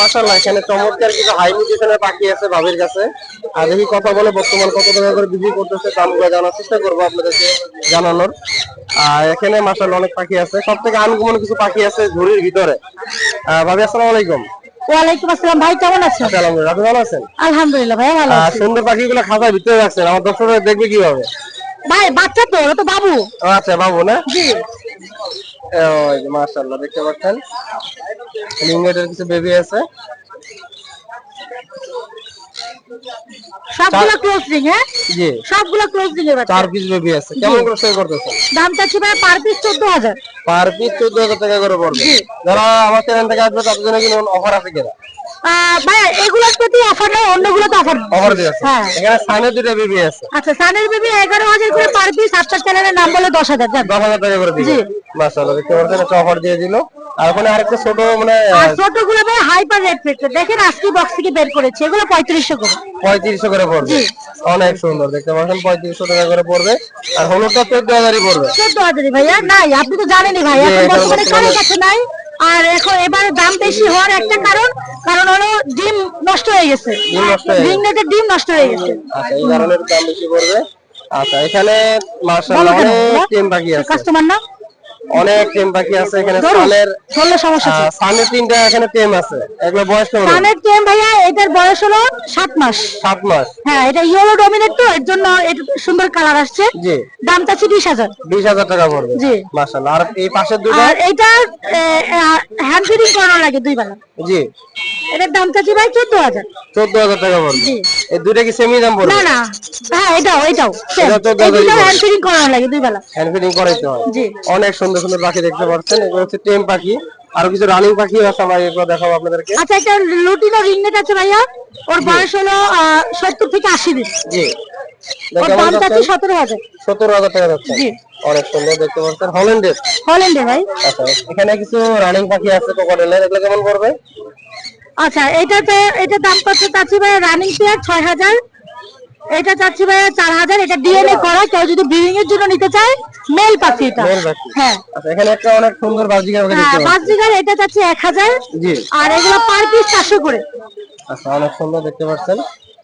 মাসাল্লাহ এখানে চমৎকার কিছু হাই মিউটেশনের পাখি আছে ভাবির কাছে। আর দেখি কথা বলে বর্তমান কত টাকা করে বিক্রি করতেছে দামগুলো জানার চেষ্টা করব আপনাদেরকে জানানোর। আর এখানে মাসাল্লাহ অনেক পাখি আছে। সব থেকে আনকমন কিছু পাখি আছে ঝুড়ির ভিতরে। ভাবি আসসালামু আলাইকুম। ওয়ালাইকুম আসসালাম ভাই কেমন আছেন? আলহামদুলিল্লাহ আপনি ভালো আছেন? আলহামদুলিল্লাহ ভাই ভালো আহ, আছি। সুন্দর পাখিগুলো খাতার ভিতরে রাখছেন আমার দর্শকরা দেখবে কীভাবে? ভাই বাচ্চা তো ওরা তো বাবু। আচ্ছা বাবু না? জি। মাশাআল্লাহ দেখতে পাচ্ছেন? লিঙ্গেটের কিছু বেবি আছে। সবগুলো ক্লোজ রিং হ্যাঁ? জি। সবগুলো ক্লোজ রিং এর বাচ্চা। চার পিস বেবি আছে। কেমন করে সেল করতেছেন? দাম চাচ্ছি ভাই পার পিস পার টাকা করে পড়বে। যারা আমার চ্যানেল থেকে আসবে তাদের জন্য কিন্তু অফার আছে কিনা? ভাই এগুলোর প্রতি অফার নয় অন্যগুলো তো অফার অফার দিয়ে আছে। হ্যাঁ। এখানে সাইনের দুটো বেবি আছে। আচ্ছা সানের বেবি এগারো হাজার করে পার পিস আপনার চ্যানেলের নাম বলে দশ হাজার যান টাকা করে দিবে। জি। মাশাআল্লাহ দেখতে পাচ্ছেন একটা অফার দিয়ে দিল। আর ওখানে আরেকটা ছোট মানে ভাই হাইপার রেড ফেক্টর দেখেন আজকে বক্স থেকে বের করেছে। এগুলো পঁয়ত্রিশশো করে। পঁয়ত্রিশশো করে পড়বে। অনেক সুন্দর দেখতে পাচ্ছেন পঁয়ত্রিশশো টাকা করে পড়বে। আর হলুদটা চোদ্দ হাজারই পড়বে। চোদ্দ হাজারই ভাইয়া? নাই আপনি তো জানেনই ভাই এখন বর্তমানে বর্তমানে- কাছে নাই। আর এখন এবার দাম বেশি হওয়ার একটা কারণ কারণ হলো ডিম নষ্ট হয়ে গেছে। ডিম নষ্ট হয়ে গেছে। নেটের ডিম নষ্ট হয়ে গেছে। আচ্ছা এই কারণে দাম বেশি পড়বে। আচ্ছা এখানে মাশাআল্লাহ অনেক? টিম বাকি আছে। কাস্টমার না? অনেক টিম পাখি আছে এখানে সালের ধরলে সমস্যা আছে সালের তিনটা এখানে টিম আছে। এগুলো বয়স কেমন? কানের টেম ভাইয়া এটার বয়স হলো সাত মাস। সাত মাস। হ্যাঁ এটা ইয়েলো ডমিনেট তো এর জন্য এটা সুন্দর কালার আসছে। জি। দাম চাচ্ছি বিশ হাজার। বিশ হাজার টাকা পড়বে। জি। মার্শাল্লাহ আর এই পাশের দুটো আর এটা হ্যান্ড ফিডিং করানো লাগে দুই বেলা। জি। এটার দাম চাচ্ছি ভাই চোদ্দ হাজার। চোদ্দ হাজার টাকা পড়বে। জি। এই দুটো কি সেমি দাম পড়বে? না না। হ্যাঁ এটাও এটাও। এটা 14,000 হ্যান্ড ফিডিং করানো লাগে দুই বেলা। হ্যান্ড ফিডিং করাইতে হয়। জি। অনেক সুন্দর সুন্দর সুন্দর পাখি দেখতে পাচ্ছেন। এগুলো হচ্ছে টেম পাখি। আর কিছু রানিং পাখি আছে আমরা এগুলো দেখাবো আপনাদেরকে। আচ্ছা একটা লুটিনো রিংনেট আছে ভাইয়া। ওর বয়স হলো সত্তর থেকে আশি দিন। জি। ওর দাম চাচ্ছি সতেরো হাজার। সতেরো হাজার টাকা যাচ্ছে। জি। অনেক সুন্দর দেখতে পাচ্ছেন। হল্যান্ডের ভাই। আচ্ছা এখানে কিছু রানিং পাখি আছে কোকোডেলের এগুলো কেমন পড়বে? আচ্ছা এটাতে এটা দাম কত চাচ্ছি ভাই রানিং পেয়ার ছয় হাজার। এটা চাচ্ছি ভাই চার হাজার এটা ডিএনএ করা কেউ যদি ব্রিডিং এর জন্য নিতে চায় মেল পাখি এটা হ্যাঁ। আচ্ছা এখানে একটা অনেক সুন্দর বাজিকার হ্যাঁ জিগার এটা চাচ্ছি এক হাজার। আর এগুলো পার পিস চারশো করে। আচ্ছা অনেক সুন্দর দেখতে পাচ্ছেন।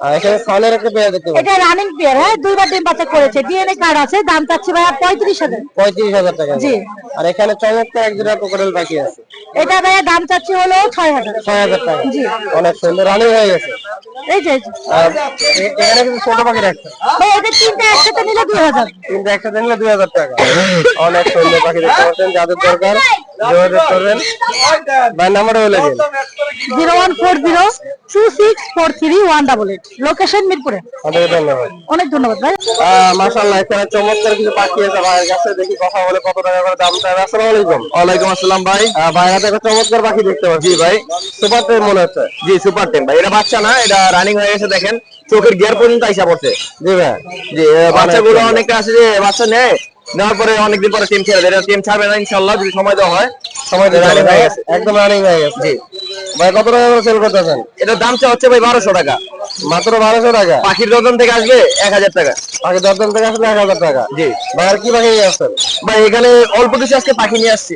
আর এখানে সানের একটা পেয়ার দেখতে এটা রানিং পেয়ার হ্যাঁ দুইবার ডিম বাচ্চা করেছে। ডিএনএ কার্ড আছে দাম চাচ্ছি ভাই পঁয়ত্রিশ হাজার। পঁয়ত্রিশ হাজার টাকা। জি। আর এখানে চমৎকার এক জোড়া কোকোডেল পাখি আছে। এটা ভাই দাম চাচ্ছি হলো ছয় হাজার। ছয় হাজার টাকা। জি। অনেক সুন্দর রানিং হয়ে গেছে। এই যে এখানে কিছু ছোট পাখি রাখছে ভাই এটা তিনটা একসাথে নিলে দুই হাজার। তিনটা একসাথে নিলে দুই হাজার টাকা। অনেক সুন্দর পাখি দেখতে পাচ্ছেন যাদের দরকার যোগাযোগ করবেন ভাই নাম্বারটা বলে দিন zero one four zero two six four three one double eight. Location মিরপুরে। আপনাকে ধন্যবাদ। অনেক ধন্যবাদ ভাই। মাশাআল্লাহ এখানে চমৎকার কিছু পাখি আছে। ভাইয়ের কাছে দেখি কথা বলে কত টাকা করে দাম চাই আসসালামু আলাইকুম। ওয়ালাইকুম আসসালাম ভাই। ভাইয়ের হাতে চমৎকার পাখি দেখতে পাচ্ছি জি ভাই। সুপার টেন মনে হচ্ছে। জি সুপার টেন ভাই। এটা বাচ্চা না এটা রানিং হয়ে গেছে দেখেন। চোখের গিয়ার পর্যন্ত আইসা পড়ছে। জি ভাই। জি বাচ্চাগুলো অনেকটা আছে যে বাচ্চা নেয়। নেওয়ার পরে অনেকদিন পরে টিম ছেড়ে দেয় টিম ছাড়বে না ইনশাল্লাহ যদি সময় দেওয়া হয়। সময় দেওয়া হয়ে। গেছে। একদম রানিং হয়ে গেছে। জি। ভাই কত টাকা করে সেল করতেছেন? এটার দাম চা হচ্ছে ভাই বারোশো টাকা। মাত্র বারোশো টাকা। পাখির দোকান থেকে আসবে এক হাজার টাকা। পাখি দরদাম থেকে আসলে এক হাজার টাকা। জি। ভাই আর কি পাখি নিয়ে আসছেন? ভাই এখানে অল্প কিছু আজকে পাখি নিয়ে আসছি।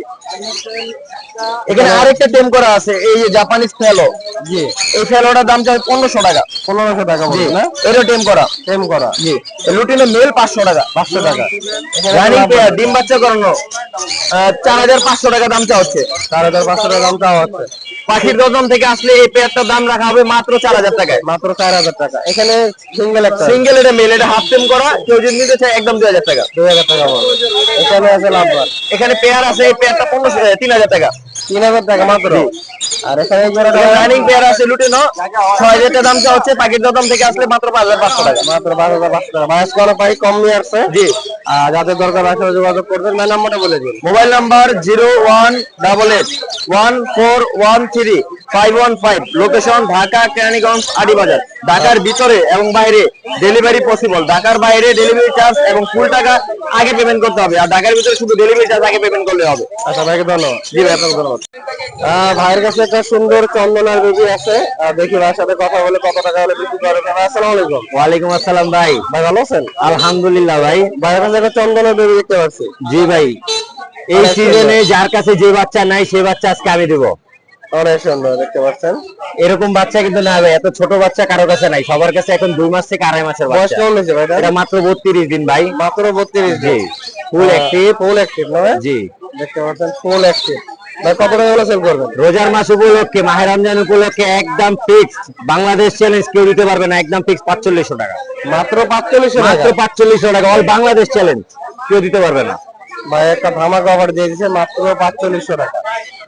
এখানে আরেকটা টেম করা আছে এই যে জাপানিজ ফেলো। জি। এই ফেলোটার দাম চাই পনেরোশো টাকা। পনেরোশো টাকা জি। না? এটা টেম করা। সেম করা। জি। লুটিনো মেল পাঁচশো টাকা। পাঁচশো টাকা। রানিং পেয়ার ডিম বাচ্চা করানো। চার হাজার পাঁচশো টাকা দাম চা হচ্ছে। চার হাজার পাঁচশো টাকা দাম চাওয়া হচ্ছে। পাখির দোকান থেকে আসলে এই পেয়ারটার দাম রাখা হবে মাত্র চার হাজার টাকায়। মাত্র চার হাজার টাকা। এখানে সিঙ্গেল একটা। সিঙ্গেল এটা মেল এটা হাফ টেম করা কেউ যদি নিতে চায় একদম দুই হাজার টাকা। দুই হাজার টাকা এখানে আছে লাভবান এখানে পেয়ার আছে এই পেয়ারটা পনেরোশো তিন হাজার টাকা। তিন হাজার টাকা মাত্র। আর এখানে রানিং পেয়ার আছে লুটিনো। ছয় হাজার টাকা দাম চা হচ্ছে দাম থেকে আসলে মাত্র পাঁচ হাজার পাঁচশো টাকা। মাত্র পাঁচ হাজার পাঁচশো টাকা। মাস করা পাই কম নিয়ে আসছে। জি। যাদের দরকার আছে যোগাযোগ করবেন। না নাম্বারটা বলে দিন। Mobile number zero one double eight one four one three five one five. Location Dhaka Keraniganj Aribazar ঢাকার ভিতরে এবং বাইরে ডেলিভারি পসিবল ঢাকার বাইরে ডেলিভারি চার্জ এবং ফুল টাকা আগে পেমেন্ট করতে হবে। আর ঢাকার ভিতরে শুধু ডেলিভারি চার্জ আগে পেমেন্ট করলে হবে। আচ্ছা ভাইকে ধন্যবাদ। জি ভাই আপনাকে ধন্যবাদ। ভাইয়ের কাছে একটা সুন্দর চন্দনার বেবি আছে। দেখি ভাইয়ের সাথে কথা বলে কত টাকা হলে বিক্রি করবে আসসালামু আলাইকুম। ওয়ালাইকুম আসসালাম ভাই। ভাই ভালো আছেন? আলহামদুলিল্লাহ ভাই। ভাইয়ের কাছে একটা চন্দনা বেবি দেখতে পাচ্ছি। জি ভাই। এই সিজনে যার কাছে যে বাচ্চা নাই সে বাচ্চা আজকে আমি দেবো। অনেক সুন্দর দেখতে পাচ্ছেন? এরকম বাচ্চা কিন্তু না ভাই এত ছোট বাচ্চা কারও কাছে নাই। সবার কাছে এখন দুই মাস থেকে আড়াই মাসের বয়স কেমন হয়েছে ভাই এটা? মাত্র বত্রিশ দিন ভাই। মাত্র বত্রিশ জি। দিন ফুল অ্যাক্টিভ ফুল অ্যাক্টিভ? জি। দেখতে পাচ্ছেন ফুল অ্যাক্টিভ ভাই কত টাকা হলে সেল করবেন? রোজার মাস উপলক্ষে মাহের রমজান উপলক্ষে একদম ফিক্সড বাংলাদেশ চ্যালেঞ্জ কেউ দিতে পারবে না একদম টাকা। মাত্র টাকা? পাঁচচল্লিশশো টাকা অল বাংলাদেশ চ্যালেঞ্জ কেউ দিতে পারবে না। ভাই একটা ধামাকা অফার দিয়ে দিচ্ছে মাত্র পাঁচচল্লিশশো টাকা।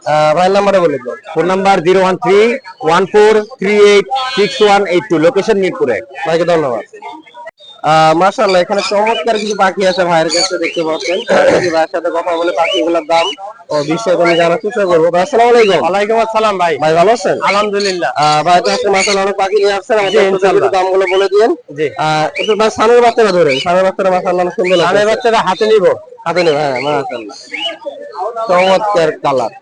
আহ, ভাইয়ের নাম্বারে বলে দিন phone number zero one three one four three eight six one eight two location মিরপুরে। ভাইকে ধন্যবাদ। মার্শাল্লাহ এখানে চমৎকার কিছু পাখি আছে ভাইয়ের কাছে দেখতে পাচ্ছেন। ভাইয়ের সাথে কথা বলে পাখিগুলোর দাম ও বিষয়ে তুমি জানার চেষ্টা করব। আসসালামু আলাইকুম। ওয়ালাইকুম আসসালাম ভাই। ভাই ভালো আছেন? আলহামদুলিল্লাহ। ভাই তো আজকে মার্শাল্লাহ অনেক পাখি নিয়ে আসছেন। আমাদের ইনশাআল্লাহ। দাম বলে দিন জি। একটু ভাই সানের বাচ্চারা ধরেন। সানের বাচ্চারা মার্শাল্লাহ অনেক সুন্দর ধানের বাচ্চাটা হাতে নিব। হাতে নেবে হ্যাঁ মার্শাল্লাহ চমৎকার কালার।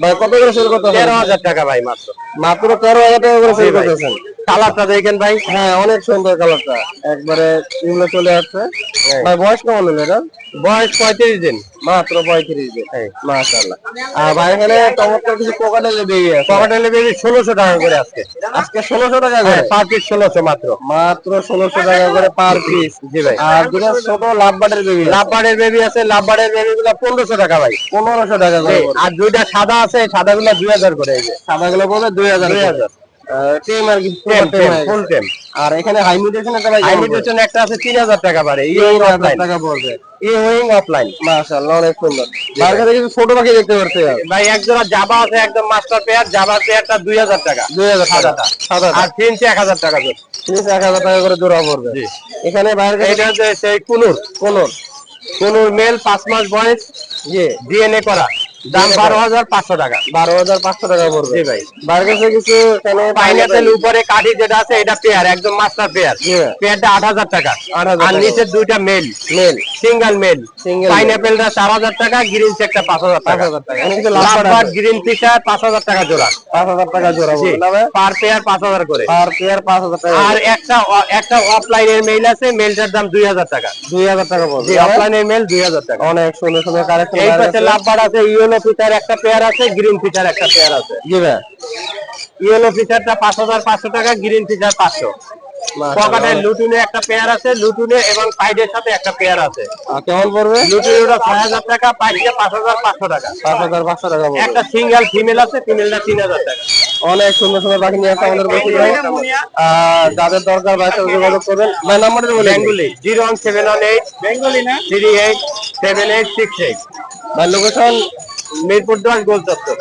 ভাই কত করে সেল করতে তেরো হাজার টাকা ভাই মাত্র। মাত্র তেরো হাজার টাকা করে সেল করতেছেন। কালারটা দেখেন ভাই। হ্যাঁ অনেক সুন্দর কালারটা। একবারে এগুলো চলে আসছে। হ্যাঁ। ভাই বয়স কেমন হলো এটা? বয়স পঁয়ত্রিশ দিন। মাত্র পঁয়ত্রিশ দিন। মাশাআল্লাহ। আর ভাই এখানে চমৎকার কিছু কোকাটেলে বেরিয়ে আছে পকেটেলে বেবি ষোলোশো টাকা করে আজকে। আজকে ষোলোশো টাকা করে? পার পিস ষোলোশো মাত্র। মাত্র ষোলোশো টাকা করে পার পিস জি ভাই। আর দুটো ছোট লাভ বাটের বেবি লাভবারের বেবি আছে লাভবারের বেবি গুলো পনেরোশো টাকা ভাই। পনেরোশো টাকা করে। আর দুইটা সাদা আছে সাদা গুলো দুই হাজার করে সাদা গুলো পড়বে দুই হাজার দুই হাজার। টেম আর কি ফুল টেম আর এখানে হাই ভাই হাইমিটেশন একটা আছে তিন হাজার টাকা পারে ই হাজার অফলাইন টাকা পড়বে। ই উইং অফলাইন মাশাআল্লাহ অনেক সুন্দর। তার কাছে কিছু ছোট পাখি দেখতে পাচ্ছি ভাই এক জোড়া জাবা আছে একদম মাস্টার পেয়ার জাবা পেয়ারটা দুই হাজার টাকা। দুই হাজার টাকা। সাদাটা। সাদা আর এক হাজার টাকা জোর তিরিশ এক হাজার টাকা করে জোড়া পড়বে। জি। এখানে এইটা হচ্ছে সেই কুনুর। কোনোর। কুনুর মেল পাঁচ মাস বয়স। জি। ডিএনএ করা। দাম বারো হাজার পাঁচশো টাকা। বারো হাজার পাঁচশো টাকা পড়বে। জি ভাই। বাইরের কিছু পাইনাপেল উপরে কাঠি যেটা আছে এটা পেয়ার একদম মাস্টার পেয়ার। পেয়ারটা আট হাজার টাকা। আর। নিচের দুইটা male. Male. Single male. Single পাইনাপেলটা চার হাজার টাকা গ্রিন চেকটা পাঁচ হাজার টাকা। 5,000 টাকা। এখানে কিছু লাভ লাভবার আছে। গ্রিন ফিশার পাঁচ হাজার টাকা জোড়া। পাঁচ হাজার টাকা জোড়া জি। পড়বে না ভাই? পার পেয়ার পাঁচ হাজার করে। আর পেয়ার পাঁচ হাজার টাকা। আর একটা একটা অফলাইনের মেল আছে মেলটার দাম দুই হাজার টাকা। দুই হাজার টাকা পড়বে অফলাইনের মেল দুই হাজার টাকা। অনেক সুন্দর সুন্দর কালেকশন এই পাশে আছে। ইয়েলো ফিচার একটা পেয়ার আছে গ্রিন ফিচার একটা পেয়ার আছে। জি ভাই। ইয়েলো ফিচারটা পাঁচ হাজার পাঁচশো টাকা গ্রিন ফিচার পাঁচশো। পকেটের লুটুনে একটা পেয়ার আছে লুটুনে এবং পাইডের সাথে একটা পেয়ার আছে। আর কেমন পড়বে? লুটুনে ওটা ছয় হাজার টাকা পাইডে পাঁচ হাজার পাঁচশো টাকা। পাঁচ হাজার পাঁচশো টাকা পড়বে। একটা সিঙ্গেল ফিমেল আছে ফিমেলটা তিন হাজার টাকা। অনেক সুন্দর সুন্দর পাখি নিয়ে আসছে আমাদের বসে ভাই আর যাদের দরকার ভাই সাথে যোগাযোগ করবেন। ভাই নাম্বারটা বলে। Bengali zero one seven one eight Bengali না? Three eight seven eight six eight ভাই লোকেশন মিরপুর দশ গোল চত্বর